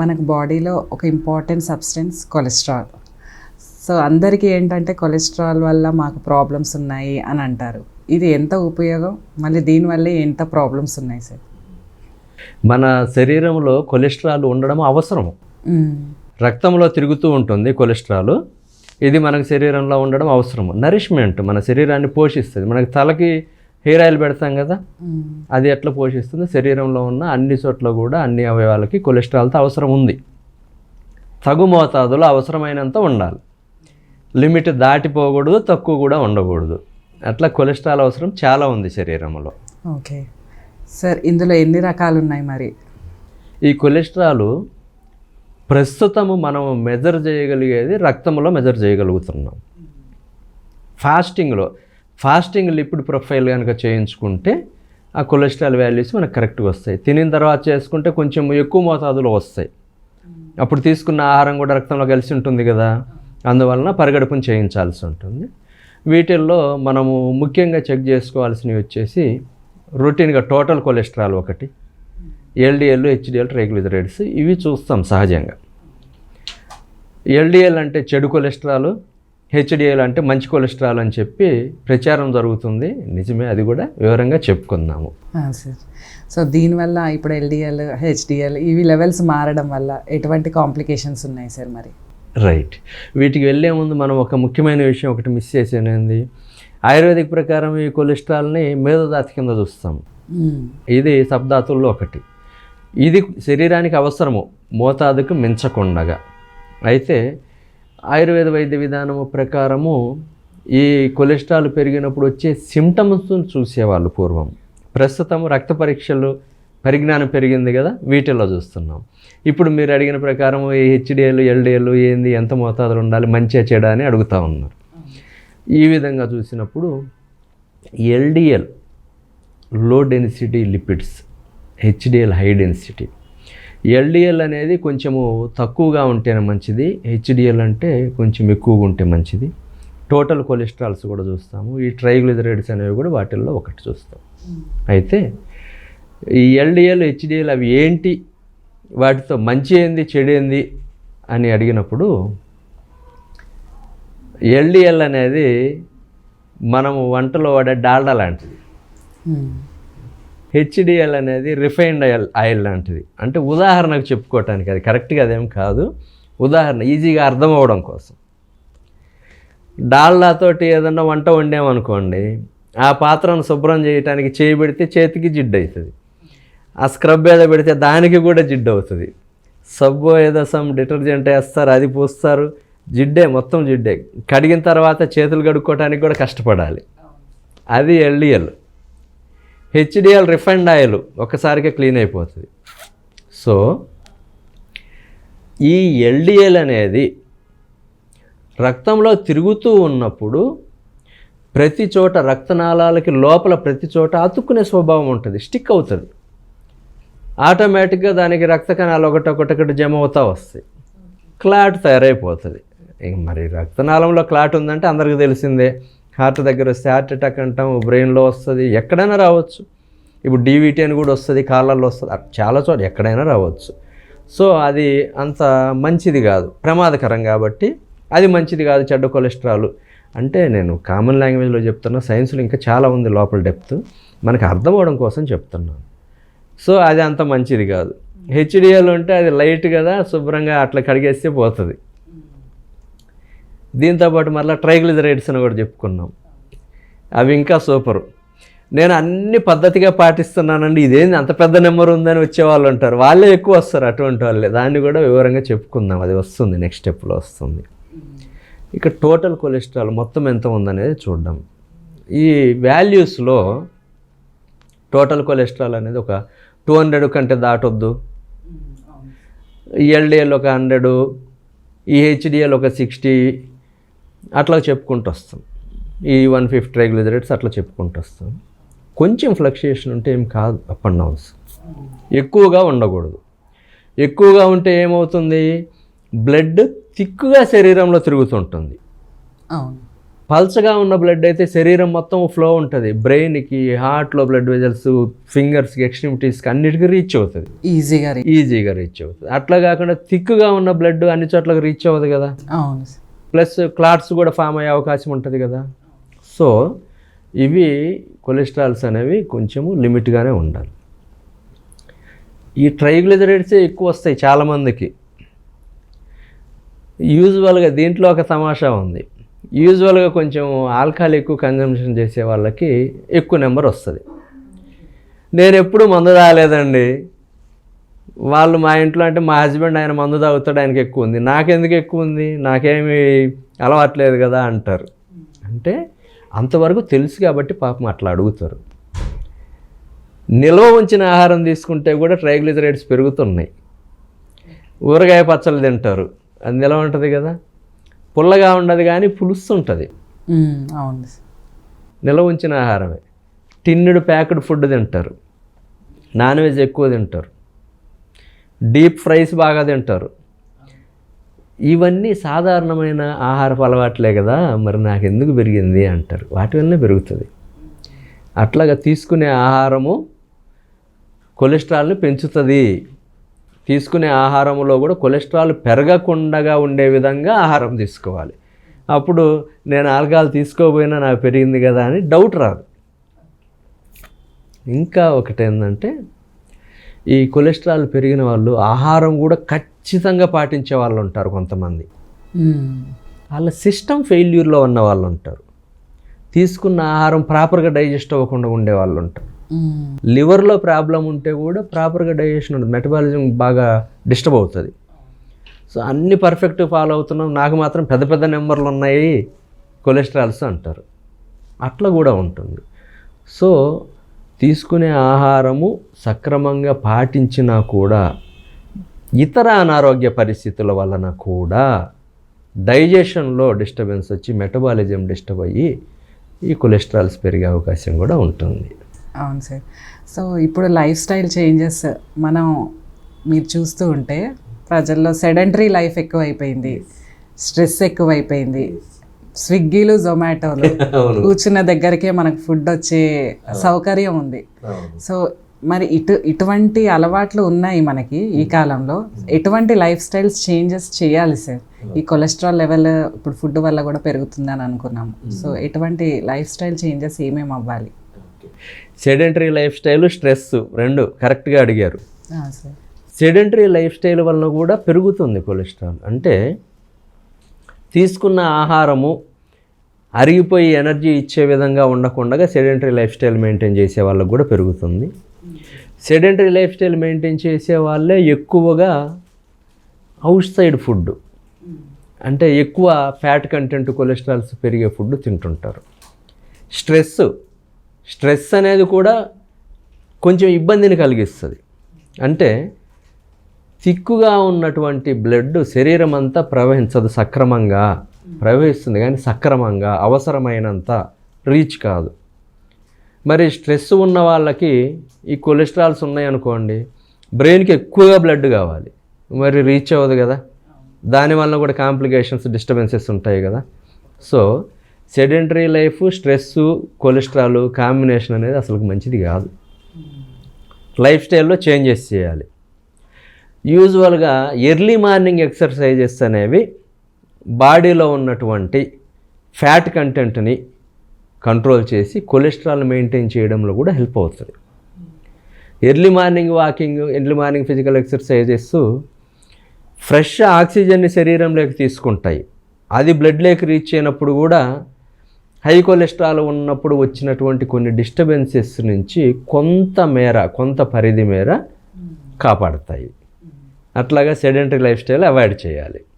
మనకు బాడీలో ఒక ఇంపార్టెంట్ సబ్స్టెన్స్ కొలెస్ట్రాల్. సో అందరికీ ఏంటంటే కొలెస్ట్రాల్ వల్ల మాకు ప్రాబ్లమ్స్ ఉన్నాయి అని అంటారు. ఇది ఎంత ఉపయోగం? మళ్ళీ దీనివల్ల ఎంత ప్రాబ్లమ్స్ ఉన్నాయి సార్? మన శరీరంలో కొలెస్ట్రాల్ ఉండడం అవసరము. రక్తంలో తిరుగుతూ ఉంటుంది కొలెస్ట్రాల్. ఇది మనకు శరీరంలో ఉండడం అవసరము. నరిష్మెంట్ మన శరీరాన్ని పోషిస్తుంది. మనకి తలకి హెయిర్ ఆయిల్ పెడతాం కదా. అది ఎట్లా పోషిస్తుంది? శరీరంలో ఉన్న అన్ని చోట్ల కూడా అన్ని అవయవాలకి కొలెస్ట్రాల్తో అవసరం ఉంది. తగు మోతాదులో అవసరమైనంత ఉండాలి. లిమిట్ దాటిపోకూడదు తక్కువ కూడా ఉండకూడదు. అట్లా కొలెస్ట్రాల్ అవసరం చాలా ఉంది శరీరంలో. ఓకే. సార్ ఇందులో ఎన్ని రకాలు ఉన్నాయి మరి? ఈ కొలెస్ట్రాల్ ప్రస్తుతము మనం మెజర్ చేయగలిగేది రక్తంలో మెజర్ చేయగలుగుతున్నాం. ఫాస్టింగ్లో ఫాస్టింగ్ లిపిడ్ ప్రొఫైల్ కనుక చేయించుకుంటే ఆ కొలెస్ట్రాల్ వాల్యూస్ మనకు కరెక్ట్గా వస్తాయి. తినిన తర్వాత చేసుకుంటే కొంచెం ఎక్కువ మోతాదులో వస్తాయి. అప్పుడు తీసుకున్న ఆహారం కూడా రక్తంలో కలిసి ఉంటుంది కదా. అందువలన పరిగడుపుని చేయించాల్సి ఉంటుంది. వీటిల్లో మనము ముఖ్యంగా చెక్ చేసుకోవాల్సినవి వచ్చేసి రొటీన్గా టోటల్ కొలెస్ట్రాల్ ఒకటి ఎల్డిఎల్ హెచ్డిఎల్ ట్రైగ్లిజరైడ్స్ ఇవి చూస్తాం సహజంగా. ఎల్డిఎల్ అంటే చెడు కొలెస్ట్రాల్ హెచ్డిఎల్ అంటే మంచి కొలెస్ట్రాల్ అని చెప్పి ప్రచారం జరుగుతుంది. నిజమే అది కూడా వివరంగా చెప్పుకుందాము. సార్. సో దీనివల్ల ఇప్పుడు ఎల్డిఎల్ హెచ్డిఎల్ ఇవి లెవెల్స్ మారడం వల్ల ఎటువంటి కాంప్లికేషన్స్ ఉన్నాయి సార్ మరి? రైట్. వీటికి వెళ్ళే ముందు మనం ఒక ముఖ్యమైన విషయం ఒకటి మిస్ చేసేది ఆయుర్వేదిక్ ప్రకారం ఈ కొలెస్ట్రాల్ని మేధోదాతి కింద చూస్తాం. ఇది శబ్దాతుల్లో ఒకటి. ఇది శరీరానికి అవసరము మోతాదుకు మించకుండగా. అయితే ఆయుర్వేద వైద్య విధానము ప్రకారము ఈ కొలెస్ట్రాల్ పెరిగినప్పుడు వచ్చే సిమ్టమ్స్ చూసేవాళ్ళు పూర్వం. ప్రస్తుతం రక్త పరీక్షలు పరిజ్ఞానం పెరిగింది కదా వీటిల్లో చూస్తున్నాం. ఇప్పుడు మీరు అడిగిన ప్రకారం ఈ హెచ్డిఎల్ ఎల్డిఎలు ఏంది ఎంత మోతాదులు ఉండాలి మంచిగా చెడ అని అడుగుతూ ఉన్నారు. ఈ విధంగా చూసినప్పుడు ఎల్డిఎల్లో density lipids HDL high density LDL అనేది కొంచెము తక్కువగా ఉంటేనే మంచిది హెచ్డిఎల్ అంటే కొంచెం ఎక్కువగా ఉంటే మంచిది. టోటల్ కొలెస్ట్రాల్స్ కూడా చూస్తాము ఈ ట్రైగ్లిజరైడ్స్ అనేవి కూడా వాటిల్లో ఒకటి చూస్తాం. అయితే ఈ ఎల్డిఎల్ హెచ్డిఎల్ అవి ఏంటి వాటితో మంచి ఏంది చెడు ఏంది అని అడిగినప్పుడు ఎల్డిఎల్ అనేది మనము వంటలో వాడే డాల్డా లాంటిది. హెచ్డిఎల్ అనేది రిఫైన్డ్ ఆయిల్ ఆయిల్ లాంటిది. అంటే ఉదాహరణకు చెప్పుకోవటానికి అది కరెక్ట్గా అదేం కాదు. ఉదాహరణ ఈజీగా అర్థం అవ్వడం కోసం. డాల్లాతోటి ఏదన్నా వంట వండామనుకోండి ఆ పాత్రను శుభ్రం చేయడానికి చేయి పెడితే చేతికి జిడ్డు అవుతుంది ఆ స్క్రబ్ ఏదో పెడితే దానికి కూడా జిడ్డు అవుతుంది. సబ్బు ఏదో సమ్ డిటర్జెంట్ వేస్తారు అది పూస్తారు జిడ్డే మొత్తం జిడ్డే. కడిగిన తర్వాత చేతులు కడుక్కోవడానికి కూడా కష్టపడాలి. అది ఎల్డిఎల్. హెచ్డిఎల్ రిఫైండ్ ఆయిల్ ఒక్కసారిగా క్లీన్ అయిపోతుంది. సో ఈ ఎల్డిఎల్ అనేది రక్తంలో తిరుగుతూ ఉన్నప్పుడు ప్రతి చోట రక్తనాళాలకి లోపల ప్రతి చోట అతుక్కునే స్వభావం ఉంటుంది స్టిక్ అవుతుంది. ఆటోమేటిక్గా దానికి రక్త కణాలు ఒకటొకటొకటి జమ అవుతా వస్తాయి. క్లాట్ తయారైపోతుంది. మరి రక్తనాళంలో క్లాట్ ఉందంటే అందరికీ తెలిసిందే. హార్ట్ దగ్గర వస్తే హార్ట్ అటాక్ అంటాం బ్రెయిన్లో వస్తుంది ఎక్కడైనా రావచ్చు. ఇప్పుడు డీవీటీ అని కూడా వస్తుంది కాళ్ళల్లో వస్తుంది చాలా చోట ఎక్కడైనా రావచ్చు. సో అది అంత మంచిది కాదు ప్రమాదకరం కాబట్టి అది మంచిది కాదు చెడ్డ కొలెస్ట్రాల్. అంటే నేను కామన్ లాంగ్వేజ్లో చెప్తున్నా సైన్స్లో ఇంకా చాలా ఉంది లోపల డెప్త్ మనకు అర్థం అవడం కోసం చెప్తున్నాను. సో అది అంత మంచిది కాదు. హెచ్డిఎల్ ఉంటే అది లైట్ కదా శుభ్రంగా అట్లా కడిగేస్తే పోతుంది. దీంతోపాటు మరలా ట్రైగ్లిజరైడ్స్ అని కూడా చెప్పుకున్నాం. అవి ఇంకా సూపరు. నేను అన్ని పద్ధతిగా పాటిస్తున్నానండి. ఇదేంది అంత పెద్ద నెంబర్ ఉందని వచ్చేవాళ్ళు ఉంటారు. వాళ్ళే ఎక్కువ వస్తారు అటువంటి వాళ్ళే. దాన్ని కూడా వివరంగా చెప్పుకుందాం. అది వస్తుంది నెక్స్ట్ స్టెప్లో వస్తుంది. ఇక టోటల్ కొలెస్ట్రాల్ మొత్తం ఎంత ఉందనేది చూద్దాం. ఈ వాల్యూస్లో టోటల్ కొలెస్ట్రాల్ అనేది ఒక టూ హండ్రెడ్ కంటే దాటొద్దు. ఎల్డిఎల్ ఒక హండ్రెడ్ ఈ హెచ్డిఎల్ ఒక సిక్స్టీ అట్లా చెప్పుకుంటూ వస్తాం. ఈ వన్ ఫిఫ్టీ ట్రైగ్లిజరైడ్స్ అట్లా చెప్పుకుంటూ వస్తాం. కొంచెం ఫ్లక్చుయేషన్ ఉంటే ఏం కాదు అప్ అండ్ డౌన్స్. ఎక్కువగా ఉండకూడదు. ఎక్కువగా ఉంటే ఏమవుతుంది? బ్లడ్ థిక్గా శరీరంలో తిరుగుతుంటుంది పల్చగా ఉన్న బ్లడ్ అయితే శరీరం మొత్తం ఫ్లో ఉంటుంది. బ్రెయిన్కి హార్ట్లో బ్లడ్ వెజల్స్ ఫింగర్స్కి ఎక్స్ట్రిమిటీస్కి అన్నిటికీ రీచ్ అవుతుంది. ఈజీగా ఈజీగా రీచ్ అవుతుంది. అట్లా కాకుండా థిక్గా ఉన్న బ్లడ్ అన్ని చోట్లకి రీచ్ అవ్వదు కదా? అవును ప్లస్ క్లాట్స్ కూడా ఫామ్ అయ్యే అవకాశం ఉంటుంది కదా. సో ఇవి కొలెస్ట్రాల్స్ అనేవి కొంచెము లిమిట్గానే ఉండాలి. ఈ ట్రైగ్లిజరైడ్సే ఎక్కువ వస్తాయి చాలామందికి యూజువల్గా దీంట్లో ఒక తమాషా ఉంది. యూజువల్గా కొంచెం ఆల్కహాల్ ఎక్కువ కన్జంప్షన్ చేసే వాళ్ళకి ఎక్కువ నెంబర్ వస్తుంది. నేను ఎప్పుడు మందు రాలేదండి వాళ్ళు మా ఇంట్లో అంటే మా హస్బెండ్ ఆయన మందు తాగుతాడు ఆయనకి ఎక్కువ ఉంది. నాకెందుకు ఎక్కువ ఉంది? నాకేమి అలవాట్లేదు కదా అంటారు. అంటే అంతవరకు తెలుసు కాబట్టి పాపం అట్లా అడుగుతారు. నిల్వ ఉంచిన ఆహారం తీసుకుంటే కూడా ట్రైగ్లిజరైడ్స్ పెరుగుతున్నాయి. ఊరగాయ పచ్చళ్ళు తింటారు. అది నిల్వ ఉంటుంది కదా. పుల్లగా ఉండదు కానీ పులుసు ఉంటుంది ఉమ్, అవును నిల్వ ఉంచిన ఆహారమే. టిన్నుడు ప్యాక్డ్ ఫుడ్ తింటారు. నాన్ వెజ్ ఎక్కువ తింటారు. డీప్ ఫ్రైస్ బాగా తింటారు. ఇవన్నీ సాధారణమైన ఆహారపు అలవాట్లే కదా మరి నాకు ఎందుకు పెరిగింది అంటారు. వాటి వల్లనే పెరుగుతుంది. అట్లాగా తీసుకునే ఆహారము కొలెస్ట్రాల్ని పెంచుతుంది. తీసుకునే ఆహారంలో కూడా కొలెస్ట్రాల్ పెరగకుండా ఉండే విధంగా ఆహారం తీసుకోవాలి. అప్పుడు నేను ఆల్కహాల్ తీసుకోకపోయినా నాకు పెరిగింది కదా అని డౌట్ రాదు. ఇంకా ఒకటి ఏంటంటే ఈ కొలెస్ట్రాల్ పెరిగిన వాళ్ళు ఆహారం కూడా ఖచ్చితంగా పాటించే వాళ్ళు ఉంటారు కొంతమంది. ఉమ్, వాళ్ళ సిస్టమ్ ఫెయిల్యూర్లో ఉన్న వాళ్ళు ఉంటారు. తీసుకున్న ఆహారం ప్రాపర్గా డైజెస్ట్ అవ్వకుండా ఉండే వాళ్ళు ఉంటారు. ఉమ్, లివర్లో ప్రాబ్లం ఉంటే కూడా ప్రాపర్గా డైజెషన్ ఉంటుంది మెటబాలిజం బాగా డిస్టర్బ్ అవుతుంది. సో అన్ని పర్ఫెక్ట్ ఫాలో అవుతున్నాం. నాకు మాత్రం పెద్ద పెద్ద నెంబర్లు ఉన్నాయి కొలెస్ట్రాల్స్ అంటారు. అట్లా కూడా ఉంటుంది. సో తీసుకునే ఆహారము సక్రమంగా పాటించినా కూడా ఇతర అనారోగ్య పరిస్థితుల వలన కూడా డైజెషన్లో డిస్టర్బెన్స్ వచ్చి మెటబాలిజం డిస్టర్బ్ అయ్యి ఈ కొలెస్ట్రాల్స్ పెరిగే అవకాశం కూడా ఉంటుంది. అవును సార్. సో ఇప్పుడు లైఫ్ స్టైల్ చేంజెస్ మనం మీరు చూస్తూ ఉంటే ప్రజల్లో సెడెంటరీ లైఫ్ ఎక్కువైపోయింది స్ట్రెస్ ఎక్కువైపోయింది స్విగ్గీలు జొమాటోలు కూర్చున్న దగ్గరికే మనకు ఫుడ్ వచ్చే సౌకర్యం ఉంది. సో మరి ఇటు ఇటువంటి అలవాట్లు ఉన్నాయి మనకి ఈ కాలంలో. ఎటువంటి లైఫ్ స్టైల్స్ చేంజెస్ చేయాలి సార్? ఈ కొలెస్ట్రాల్ లెవెల్ ఇప్పుడు ఫుడ్ వల్ల కూడా పెరుగుతుందని అనుకున్నాము సో ఎటువంటి లైఫ్ స్టైల్ చేంజెస్ ఏమేమి అవ్వాలి? సెడెంటరీ లైఫ్ స్టైల్ స్ట్రెస్ రెండు కరెక్ట్గా అడిగారు. సెడెంటరీ లైఫ్ స్టైల్ వలన కూడా పెరుగుతుంది కొలెస్ట్రాల్. అంటే తీసుకున్న ఆహారము అరిగిపోయి ఎనర్జీ ఇచ్చే విధంగా ఉండకుండా సెడెంటరీ లైఫ్ స్టైల్ మెయింటైన్ చేసే వాళ్ళకు కూడా పెరుగుతుంది. సెడెంటరీ లైఫ్ స్టైల్ మెయింటైన్ చేసే వాళ్ళే ఎక్కువగా అవుట్ సైడ్ ఫుడ్ అంటే ఎక్కువ ఫ్యాట్ కంటెంట్ కొలెస్ట్రాల్స్ పెరిగే ఫుడ్ తింటుంటారు. స్ట్రెస్ స్ట్రెస్ అనేది కూడా కొంచెం ఇబ్బందిని కలిగిస్తుంది. అంటే చిక్కుగా ఉన్నటువంటి బ్లడ్ శరీరం అంతా ప్రవహించదు సక్రమంగా. ప్రవహిస్తుంది కానీ సక్రమంగా అవసరమైనంత రీచ్ కాదు. మరి స్ట్రెస్ ఉన్న వాళ్ళకి ఈ కొలెస్ట్రాల్స్ ఉన్నాయనుకోండి బ్రెయిన్కి ఎక్కువగా బ్లడ్ కావాలి. మరి రీచ్ అవ్వదు కదా. దానివల్ల కూడా కాంప్లికేషన్స్ డిస్టర్బెన్సెస్ ఉంటాయి కదా. So sedentary life stress cholesterol combination అనేది అసలు మంచిది కాదు. లైఫ్ స్టైల్లో చేంజెస్ చేయాలి. యూజువల్గా ఎర్లీ మార్నింగ్ ఎక్సర్సైజెస్ అనేవి బాడీలో ఉన్నటువంటి ఫ్యాట్ కంటెంట్ని కంట్రోల్ చేసి కొలెస్ట్రాల్ మెయింటైన్ చేయడంలో కూడా హెల్ప్ అవుతుంది. Early morning walking early morning physical exercises fresh ఆక్సిజన్ని శరీరంలోకి తీసుకుంటాయి. అది బ్లడ్లోకి రీచ్ అయినప్పుడు కూడా హై కొలెస్ట్రాల్ ఉన్నప్పుడు వచ్చినటువంటి కొన్ని డిస్టర్బెన్సెస్ నుంచి కొంత మేర కొంత పరిధి మేర కాపాడతాయి. అట్లాగా సెడెంటరీ లైఫ్ స్టైల్ అవాయిడ్ చేయాలి.